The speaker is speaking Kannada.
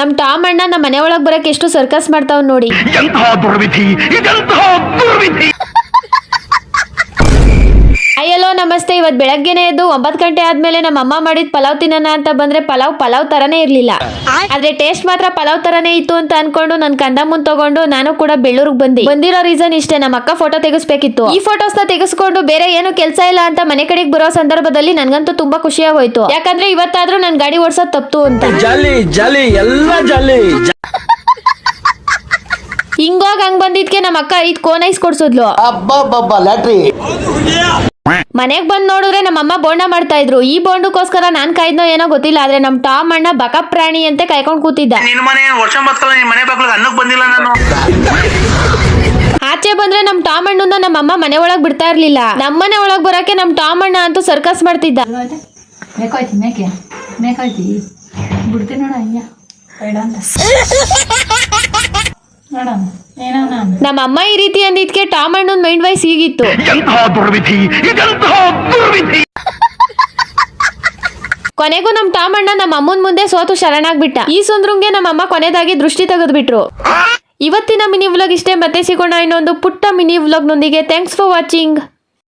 ನಮ್ ಅಣ್ಣ ನಮ್ಮ ಮನೆ ಒಳಗ್ ಬರಕ್ ಎಷ್ಟು ಸರ್ಕಸ್ ಮಾಡ್ತಾವ್ ನೋಡಿ. ಅಯ್ಯಲೋ ನಮಸ್ತೆ. ಇವತ್ತು ಬೆಳಗ್ಗೆನೆ ಎದ್ದು ಒಂಬತ್ತು ಗಂಟೆ ಆದ್ಮೇಲೆ ನಮ್ಮ ಅಮ್ಮ ಮಾಡಿದ ಪಲಾವ್ ತಿನ್ನೋಣ ಅಂತ ಬಂದ್ರೆ ಪಲಾವ್ ಪಲಾವ್ ತರನೇ ಇರ್ಲಿಲ್ಲ. ಆದ್ರೆ ಟೇಸ್ಟ್ ಮಾತ್ರ ಪಲಾವ್ ತರನೇ ಇತ್ತು ಅಂತ ಅನ್ಕೊಂಡು ನನ್ ಕಂದ ಮುಂದ್ ತಗೊಂಡು ನಾನು ಕೂಡ ಬೆಳ್ಳೂರ್ಗ್ ಬಂದಿ. ಬಂದಿರೋ ರೀಸನ್ ಇಷ್ಟೇ ನಮ್ಮ ಅಕ್ಕ ಫೋಟೋ ತೆಗಿಸ್ಬೇಕಿತ್ತು. ಈ ಫೋಟೋಸ್ನ ತೆಗೆಸ್ಕೊಂಡು ಬೇರೆ ಏನು ಕೆಲಸ ಇಲ್ಲ ಅಂತ ಮನೆ ಕಡೆಗೆ ಬರೋ ಸಂದರ್ಭದಲ್ಲಿ ನನ್ಗಂತೂ ತುಂಬಾ ಖುಷಿಯಾಗೋಯ್ತು ಯಾಕಂದ್ರೆ ಇವತ್ತಾದ್ರೂ ನನ್ ಗಾಡಿ ಓಡ್ಸೋದ್ ತಪ್ಪು ಅಂತ. ಜಾಲಿ ಜಾಲಿ ಎಲ್ಲ ಜಾಲಿ. ಹಿಂಗೋಗ್ ಹಂಗ್ ಬಂದಿದ್ಕೆ ನಮ್ಮ ಅಕ್ಕ ಐದ್ ಕೋನ್ ಐಸ್ ಕೊಡ್ಸಿದ್ಲು. ಬಬ್ಬಾ ಲ್ಯಾಟ್ರಿ. ಮನೆಗ್ ಬಂದ್ ನೋಡಿದ್ರೆ ನಮ್ಮ ಅಮ್ಮ ಬೋಂಡ ಮಾಡ್ತಾ ಇದ್ರು. ಈ ಬೋಂಡಕ್ಕೋಸ್ಕರ ನಾನ್ ಕಾಯ್ದೋ ಏನೋ ಗೊತ್ತಿಲ್ಲ ಆದ್ರೆ ನಮ್ ಟಾಮ್ ಅಣ್ಣ ಬಕ ಪ್ರಾಣಿ ಅಂತ ಕಾಯ್ಕೊಂಡ್ ಕೂತಿದ್ದ. ನಿನ್ ಮನೆ ವರ್ಷ ಬತ್ತಲ್ಲ ನಿನ್ ಮನೆ ಬಾಗ್ಲಿಗೆ ಅನ್ನಕ್ ಬಂದಿಲ್ಲ ನಾನು. ಆಚೆ ಬಂದ್ರೆ ನಮ್ ಟಾಮ್ ಅಣ್ಣನ ನಮ್ಮ ಅಮ್ಮ ಮನೆ ಒಳಗ್ ಬಿಡ್ತಾ ಇರ್ಲಿಲ್ಲ. ನಮ್ಮನೆ ಒಳಗ್ ಬರಕ್ಕೆ ನಮ್ ಟಾಮ್ ಅಣ್ಣ ಅಂತೂ ಸರ್ಕಸ್ ಮಾಡ್ತಿದ್ದ. ಮೇಕಾಯ್ತಿ ಮೇಕೆ ಮೇಕಾಯ್ತಿ. ಬಿಡ್ತೀನಿ ನೋಡ ಹಂಗೆ ಬೇಡ ಅಂತ. ನೋಡೋಣ ಏನೋ ನಾನು ನಮ್ಮ ಅಮ್ಮ ಈ ರೀತಿ ಅಂದಿದ್ಕೆ ಟಾಮ್ ಅಣ್ಣನ್ ಮೈಂಡ್ ವೈಸ್ ಹೀಗಿತ್ತು. ಕೊನೆಗೂ ನಮ್ ಟಾಮ್ ಅಣ್ಣ ನಮ್ಮ ಅಮ್ಮನ್ ಮುಂದೆ ಸೋತು ಶರಣಾಗ್ಬಿಟ್ಟ. ಈ ಸುಂದ್ರಂಗೆ ನಮ್ಮ ಅಮ್ಮ ಕೊನೆದಾಗಿ ದೃಷ್ಟಿ ತೆಗೆದ್ಬಿಟ್ರು. ಇವತ್ತಿನ ಮಿನಿ ವ್ಲಾಗ್ ಇಷ್ಟೇ ಮತ್ತೆ ಸಿಗೋಣ ಇನ್ನೊಂದು ಪುಟ್ಟ ಮಿನಿ ವ್ಲಾಗ್ನೊಂದಿಗೆ ಥ್ಯಾಂಕ್ಸ್ ಫಾರ್ ವಾಚಿಂಗ್